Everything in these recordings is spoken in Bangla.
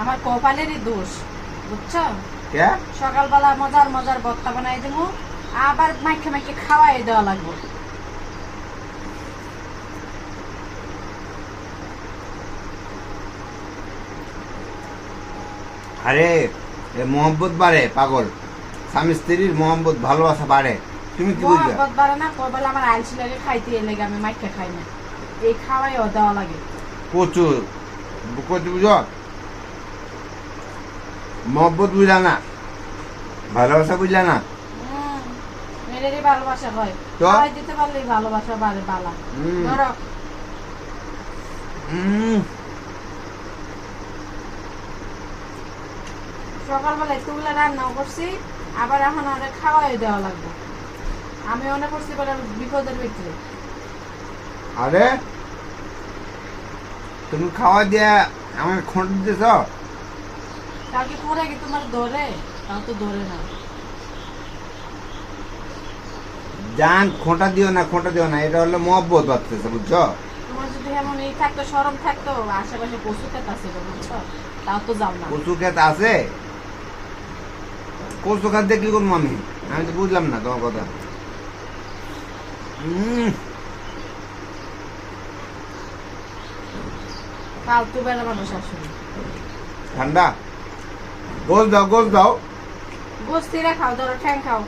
আমার কপালেরই দোষ বুঝছ? সকালবেলা মজার মজার বত্তা বানাই দেবো আবার মাইকে মাইকে খাওয়াই দেওয়া লাগবে। আরে এ মোহাম্মত বাড়ে পাগল। স্বামী স্ত্রীর মোহাম্মত ভালোবাসা বাড়ে। তুমি কি বুঝলে? মহব্বত বাড়ে না কবেলা আমার আলসি লাগে খাইতে এলে আমি মাইকে খাই না। এই খাওয়াইও দেওয়া লাগে। প্রচুর। কচু বুঝ? মোহাম্মত বুঝলা না ভালোবাসা বুঝলা না। ভালোবাসা হয়। তো? দিতে পারলেই ভালোবাসা বাড়ে বালা। ধরো। সকালবেলায় তুলে রান্নাও করছি আবার এখন ওরা খাওয়াই দেওয়া লাগবে। আমি করছি বলে বিপদের ভিতরে। আরে তুমি খাওয়া দিয়া আমার খোঁট দিতেছ? কালকে পরে কি তোমার ধরে তাও তো ধরে না। জান খোঁটা দিও না খোঁটা দিও না এটা হলো মহব্বত বাড়তেছে বুঝছ? তোমার যদি এমন এই থাকতো সরম থাকতো আশেপাশে পশু খেত আছে বুঝছ? তাও তো যাও না। কচু ক্ষেত আছে? কচু খাত দিয়ে কোন করব আমি? তো বুঝলাম না তোমার কথা। ফালতু বেলা মানুষ আসলে। ঠান্ডা? গোল দাও গোল দাও। গোস্তিরা খাও ধরো ঠ্যাং খাও।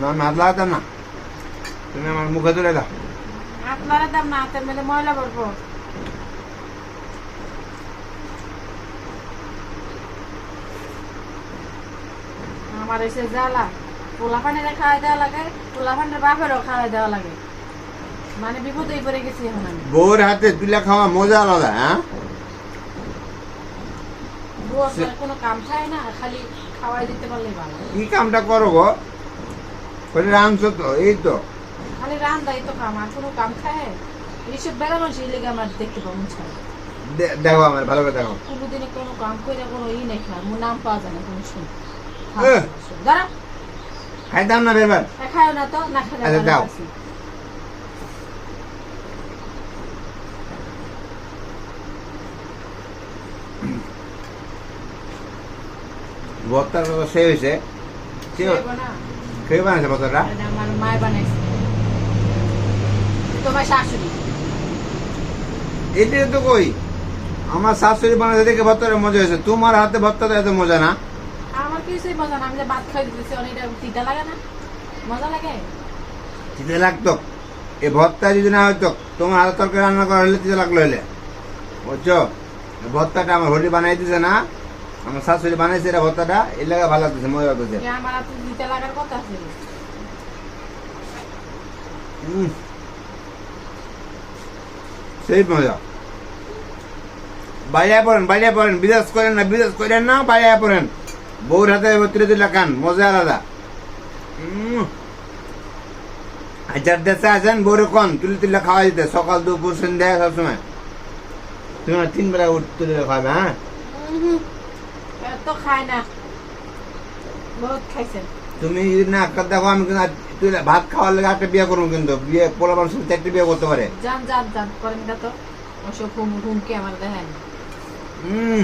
না আমি হাত লাগাতাম না। তুমি আমার মুখে তুলে দাও। দাম না হাতের মেলে ময়লা পড়ব আমার এসে জ্বালা। পোলা পানিরে খাওয়াই দেওয়া লাগে পোলা পানির বাপেরও খাওয়াই দেওয়া লাগে। মানে বিপদেই পড়ে গেছি এখন আমি। বউর হাতে তুলে খাওয়া মজা আলাদা হ্যাঁ? কোনো কাম খায় না? খালি খাওয়াই দিতে পারলেই ভালো। কি কামটা করো গো? রাঁধছো তো এই তো। খালি রান্দাই তো কাম। আর কোনো কাম খায়? এইসব বেড়া মানুষ এই লেগে আমার দেখতে পাবো ছাড়া দেখো আমার ভালো করে দেখো। কোনোদিনে কোনো কাম করে কোনো ই নেই খায়। মোর নাম পাওয়া যায় না কোনো এহ। দাঁড়া। খাইতাম না বেরবার খায় না তো না খেলে আচ্ছা, দাও। ভর্তার কথা সে হয়েছে। খেয়ে বানাইছে ভর্তাটা আমার মায়ের বানাইছে। তোমার শাশুড়ি। এটাই তো কই? আমার শাশুড়ি বানাইছে দেখে ভর্তাটা মজা হয়েছে। তোমার হাতে ভর্তাটা এত মজা না। আমার কিছুই মজা না। আমি যে ভাত খাই দিতেছি অনেকটা তিতা লাগে না। মজা লাগে? তিতে লাগতো। এ ভর্তা যদি না হইতো তোমার হাতে তরকারি রান্না করা হলে তিতে লাগল হলে বুঝছ? এ ভর্তাটা আমার হোলি বানাই দিছে না। আমার শাশুড়ি বানাইছে এটা ভর্তাটা এর লাগে ভালো লাগতেছে মজা লাগতেছে। আমার লাগার কথা সেই মজা। বাইরে পড়েন বাইরে পড়েন বিদেশ করেন না বিদেশ করেন না বাইরে পড়েন। বউর হাতে তুলে খান মজা আলাদা। যার দেশে আছেন বউরে কন তুলে তুলে খাওয়া দিতে সকাল দুপুর সন্ধ্যা সবসময়। তুমি তিন বেলা উঠ তুলে খাবে হ্যাঁ? খায় না। বহুত খাইছেন তুমি যদি না একটা দেখো আমি কিন্তু তুই ভাত খাওয়ার লাগে একটা বিয়ে করব কিন্তু। বিয়ে পোলা মানুষ চারটে বিয়ে করতে পারে। যান যান যান করেন না তো। ওসব হুমকি আমার দেখেন উম